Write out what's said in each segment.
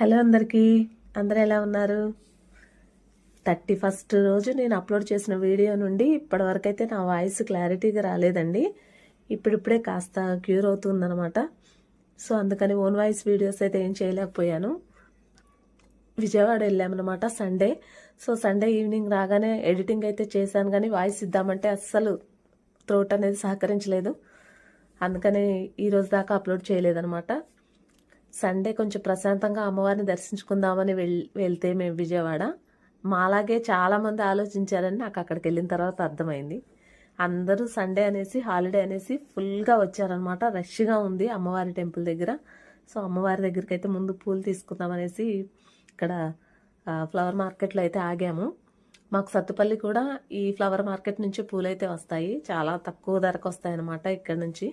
Hello అందరికీ. అందరూ ఎలా ఉన్నారు? థర్టీ ఫస్ట్ రోజు నేను అప్లోడ్ చేసిన వీడియో నుండి ఇప్పటివరకు అయితే నా వాయిస్ క్లారిటీగా రాలేదండి. ఇప్పుడిప్పుడే కాస్త క్యూర్ అవుతుందన్నమాట. సో అందుకని ఓన్ వాయిస్ వీడియోస్ అయితే ఏం చేయలేకపోయాను. విజయవాడ వెళ్ళామన్నమాట సండే. సో సండే ఈవినింగ్ రాగానే ఎడిటింగ్ అయితే చేశాను కానీ వాయిస్ ఇద్దామంటే అస్సలు త్రోట్ అనేది సహకరించలేదు. అందుకని ఈరోజు దాకా అప్లోడ్ చేయలేదన్నమాట. సండే కొంచెం ప్రశాంతంగా అమ్మవారిని దర్శించుకుందామని వెళ్ వెళ్తే మేము విజయవాడ. మాలాగే చాలామంది ఆలోచించారని నాకు అక్కడికి వెళ్ళిన తర్వాత అర్థమైంది. అందరూ సండే అనేసి హాలిడే అనేసి ఫుల్గా వచ్చారనమాట రష్గా ఉంది అమ్మవారి టెంపుల్ దగ్గర. సో అమ్మవారి దగ్గరికి అయితే ముందు పూలు తీసుకుందాం అనేసి ఇక్కడ ఫ్లవర్ మార్కెట్లో అయితే ఆగాము. మాకు సత్తుపల్లి కూడా ఈ ఫ్లవర్ మార్కెట్ నుంచి పూలు అయితే వస్తాయి. చాలా తక్కువ ధరకు వస్తాయన్నమాట ఇక్కడ నుంచి.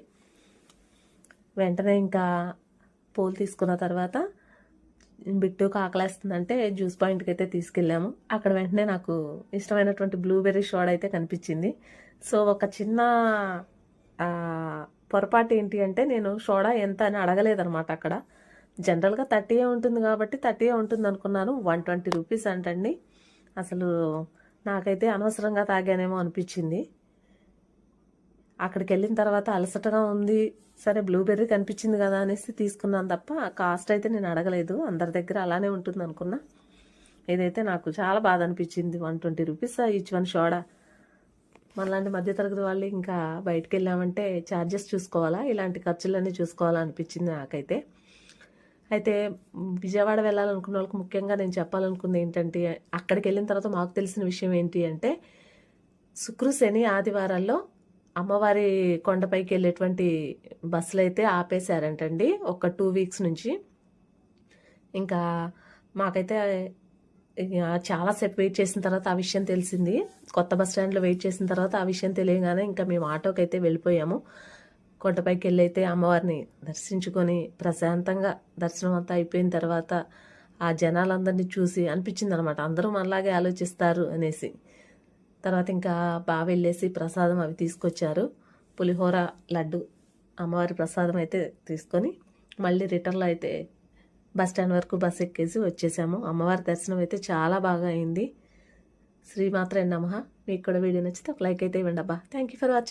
వెంటనే ఇంకా పూలు తీసుకున్న తర్వాత బిట్టుకు ఆకలేస్తుందంటే జ్యూస్ పాయింట్కి అయితే తీసుకెళ్ళాము. అక్కడ వెంటనే నాకు ఇష్టమైనటువంటి బ్లూబెర్రీ షోడ్ అయితే కనిపించింది. సో ఒక చిన్న పొరపాటు ఏంటి అంటే నేను సోడా ఎంత అని అడగలేదనమాట అక్కడ. జనరల్గా థర్టీయే ఉంటుంది కాబట్టి థర్టీయే ఉంటుంది అనుకున్నాను. వన్ ట్వంటీ రూపీస్ అంటండి. అసలు నాకైతే అనవసరంగా తాగానేమో అనిపించింది. అక్కడికి వెళ్ళిన తర్వాత అలసటగా ఉంది సరే బ్లూబెర్రీ కనిపించింది కదా అనేసి తీసుకున్నాను తప్ప కాస్ట్ అయితే నేను అడగలేదు. అందరి దగ్గర అలానే ఉంటుంది అనుకున్నా. ఇదైతే నాకు చాలా బాధ అనిపించింది. One twenty rupees each one షోడా. మనలాంటి మధ్యతరగతి వాళ్ళు ఇంకా బయటకు వెళ్ళామంటే ఛార్జెస్ చూసుకోవాలా? ఇలాంటి ఖర్చులన్నీ చూసుకోవాలా అనిపించింది నాకైతే. అయితే విజయవాడ వెళ్ళాలనుకున్న వాళ్ళకి ముఖ్యంగా నేను చెప్పాలనుకుంది ఏంటంటే అక్కడికి వెళ్ళిన తర్వాత మాకు తెలిసిన విషయం ఏంటి అంటే శుక్ర శని ఆదివారాల్లో అమ్మవారి కొండపైకి వెళ్ళేటువంటి బస్సులు అయితే ఆపేశారంటండి ఒక టూ వీక్స్ నుంచి. ఇంకా మాకైతే ఇక చాలాసేపు వెయిట్ చేసిన తర్వాత ఆ విషయం తెలిసింది. కొత్త బస్ స్టాండ్లో వెయిట్ చేసిన తర్వాత ఆ విషయం తెలియగానే ఇంకా మేము ఆటోకి అయితే వెళ్ళిపోయాము. కొండపైకి వెళ్ళి అయితే అమ్మవారిని దర్శించుకొని ప్రశాంతంగా దర్శనం అంతా అయిపోయిన తర్వాత ఆ జనాలందరినీ చూసి అనిపించింది అనమాట అందరూ మనలాగే ఆలోచిస్తారు అనేసి. తర్వాత ఇంకా బాగా వెళ్ళేసి ప్రసాదం అవి తీసుకొచ్చారు. పులిహోర లడ్డు అమ్మవారి ప్రసాదం అయితే తీసుకొని మళ్ళీ రిటర్న్లో అయితే బస్ స్టాండ్ వరకు బస్ ఎక్కేసి వచ్చేసాము. అమ్మవారి దర్శనం అయితే చాలా బాగా అయింది. శ్రీమాత్రే నమః. మీకు కూడా వీడియో నచ్చితే ఒక లైక్ అయితే ఇవ్వండి అబ్బా. Thank you for watching